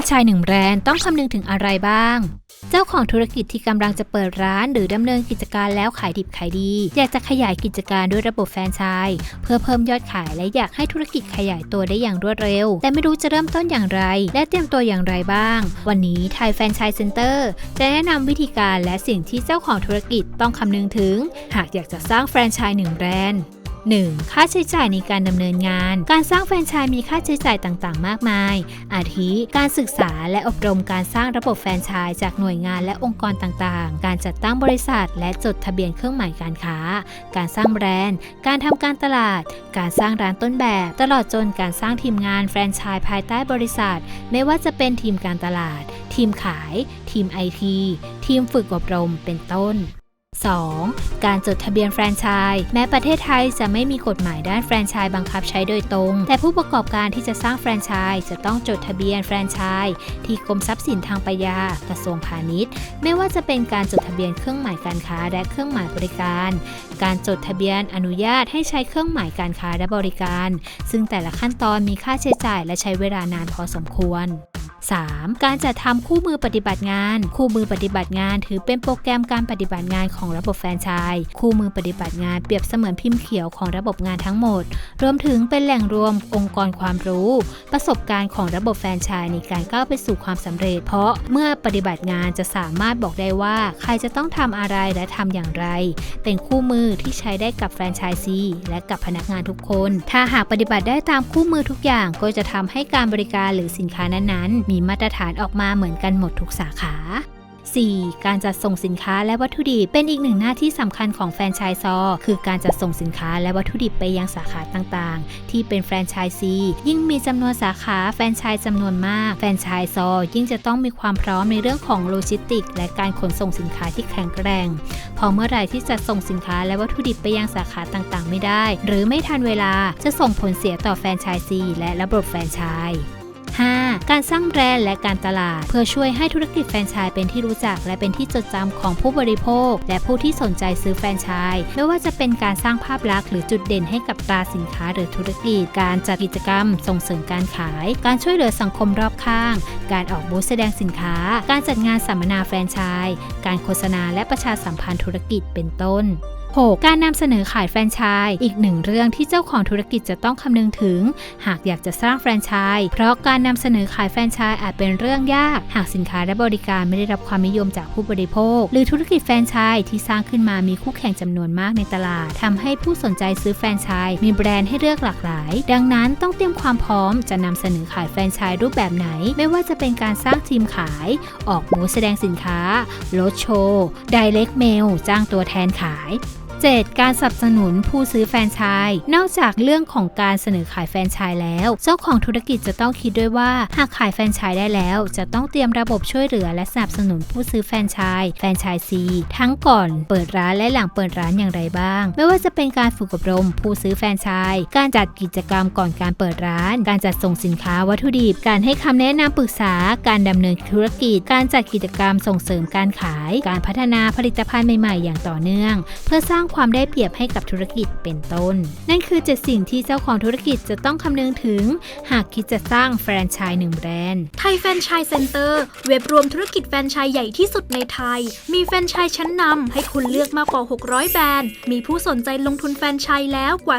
นชส์หนึ่งแบรนด์ต้องคำนึงถึงอะไรบ้าง เจ้าของธุรกิจที่กำลังจะเปิดร้านหรือดำเนินกิจการแล้วขายดิบขายดี อยากจะขยายกิจการด้วยระบบแฟรนไชส์เพื่อเพิ่มยอดขายและอยากให้ธุรกิจขยายตัวได้อย่างรวดเร็ว แต่ไม่รู้จะเริ่มต้นอย่างไร และเตรียมตัวอย่างไรบ้าง วันนี้ไทยแฟรนไชส์เซ็นเตอร์จะแนะนำวิธีการและสิ่งที่เจ้าของธุรกิจต้องคำนึงถึง หากอยากจะสร้างแฟรนไชส์หนึ่งแบรนด์ 1. ค่าใช้จ่ายในการดำเนินงาน การสร้างแฟรนไชส์มีค่าใช้จ่ายต่างๆ มากมาย อาทิ การศึกษาและอบรมการสร้างระบบแฟรนไชส์จากหน่วยงานและองค์กรต่างๆ การจัดตั้งบริษัท และจดทะเบียนเครื่องหมายการค้า การสร้างแบรนด์ การทำการตลาด การสร้างร้านต้นแบบ ตลอดจนการสร้างทีมงานแฟรนไชส์ภายใต้บริษัท ไม่ว่าจะเป็นทีมการตลาด ทีมขาย ทีมไอที ทีมฝึกอบรม เป็นต้น 2. การจดทะเบียนแฟรนไชส์แม้ประเทศไทยจะไม่มีกฎหมายด้านแฟรนไชส์บังคับใช้โดยตรง แต่ผู้ประกอบการที่จะสร้างแฟรนไชส์จะต้องจดทะเบียนแฟรนไชส์ที่กรมทรัพย์สินทางปัญญากระทรวงพาณิชย์ ไม่ว่าจะเป็นการจดทะเบียนเครื่องหมายการค้าและเครื่องหมายบริการ การจดทะเบียนอนุญาตให้ใช้เครื่องหมายการค้าและบริการ ซึ่งแต่ละขั้นตอนมีค่าใช้จ่ายและใช้เวลานานพอสมควร 3. การจัดทำคู่มือปฏิบัติงาน คู่มือปฏิบัติงานถือเป็นโปรแกรมการปฏิบัติงานของระบบแฟรนไชส์คู่มือปฏิบัติงานเปรียบเสมือนพิมพ์เขียวของระบบงานทั้งหมด รวมถึงเป็นแหล่งรวมองค์กรความรู้ ประสบการณ์ของระบบแฟรนไชส์ในการก้าวไปสู่ความสำเร็จ เพราะเมื่อปฏิบัติงานจะสามารถบอกได้ว่า ใครจะต้องทำอะไรและทำอย่างไร เป็นคู่มือที่ใช้ได้กับแฟรนไชส์ซีและกับพนักงานทุกคน ถ้าหากปฏิบัติได้ตามคู่มือทุกอย่างก็จะทำให้การบริการหรือสินค้านั้นๆมีมาตรฐานออกมาเหมือนกันหมดทุกสาขา 4. การจัดส่งสินค้าและวัตถุดิบเป็นอีกหนึ่งหน้าที่สำคัญของแฟรนไชส์ซอ คือการจัดส่งสินค้าและวัตถุดิบไปยังสาขาต่างๆ ที่เป็นแฟรนไชส์ซียิ่งมีจำนวนสาขาแฟรนไชส์จำนวนมาก แฟรนไชส์ซอ ยิ่งจะต้องมีความพร้อมในเรื่องของโลจิสติก และการขนส่งสินค้าที่แข็งแกร่ง พอเมื่อไหร่ที่จะส่งสินค้าและวัตถุดิบไปยังสาขาต่างๆ ไม่ได้ หรือไม่ทันเวลาจะส่งผลเสียต่อแฟรนไชส์ซีและระบบแฟรนไชส์ 5. การสร้างแบรนด์และการตลาด เพื่อช่วยให้ธุรกิจแฟรนไชส์เป็นที่รู้จัก และเป็นที่จดจำของผู้บริโภค และผู้ที่สนใจซื้อแฟรนไชส์ไม่ว่าจะเป็นการสร้างภาพลักษณ์หรือจุดเด่นให้กับตราสินค้าหรือธุรกิจ การจัดกิจกรรม ส่งเสริมการขาย การช่วยเหลือสังคมรอบข้าง การออกบูธแสดงสินค้า การจัดงานสัมมนาแฟรนไชส์ การโฆษณาและประชาสัมพันธ์ธุรกิจเป็นต้น 6. การนำเสนอขายแฟรนไชส์อีกหนึ่งเรื่องที่เจ้าของธุรกิจจะต้องคำนึงถึง หากอยากจะสร้างแฟรนไชส์เพราะการนำเสนอขายแฟรนไชส์อาจเป็นเรื่องยาก หากสินค้าและบริการไม่ได้รับความนิยมจากผู้บริโภค หรือธุรกิจแฟรนไชส์ที่สร้างขึ้นมามีคู่แข่งจำนวนมากในตลาดทำให้ผู้สนใจซื้อแฟรนไชส์มีแบรนด์ให้เลือกหลากหลาย ดังนั้นต้องเตรียมความพร้อมจะนำเสนอขายแฟรนไชส์รูปแบบไหน ไม่ว่าจะเป็นการสร้างทีมขาย ออกบูธแสดงสินค้าลดโชว์ไดเรกเมลจ้างตัวแทนขาย 7. การสนับสนุนผู้ซื้อแฟรนไชส์นอกจากเรื่องของการเสนอขายแฟรนไชส์แล้ว เจ้าของธุรกิจจะต้องคิดด้วยว่า หากขายแฟรนไชส์ได้แล้ว จะต้องเตรียมระบบช่วยเหลือและสนับสนุนผู้ซื้อแฟรนไชส์แฟรนไชส์ซีทั้งก่อนเปิดร้านและหลังเปิดร้านอย่างไรบ้าง ไม่ว่าจะเป็นการฝึกอบรม ผู้ซื้อแฟรนไชส์การจัดกิจกรรมก่อนการเปิดร้าน การจัดส่งสินค้าวัตถุดิบ การให้คำแนะนำปรึกษา การดำเนินธุรกิจ การจัดกิจกรรมส่งเสริมการขาย การพัฒนาผลิตภัณฑ์ใหม่ๆ อย่างต่อเนื่อง เพื่อสร้างความได้เปรียบให้กับธุรกิจเป็นต้น นั่นคือ7สิ่งที่เจ้าของธุรกิจจะต้องคำนึงถึง หากคิดจะสร้างแฟรนไชส์หนึ่งแบรนด์ไทยแฟรนไชส์เซ็นเตอร์เว็บรวมธุรกิจแฟรนไชส์ใหญ่ที่สุดในไทย มีแฟรนไชส์ชั้นนำให้คุณเลือกมากกว่า 600 แบรนด์ มีผู้สนใจลงทุนแฟรนไชส์แล้วกว่า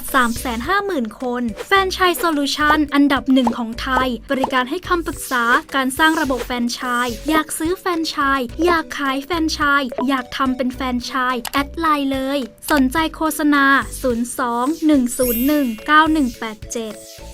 350,000 คน แฟรนไชส์โซลูชันอันดับหนึ่งของไทย บริการให้คำปรึกษาการสร้างระบบแฟรนไชส์อยากซื้อแฟรนไชส์อยากขายแฟรนไชส์อยากทำเป็นแฟรนไชส์แอดไลน์เลยสนใจโฆษณา 02 101 9187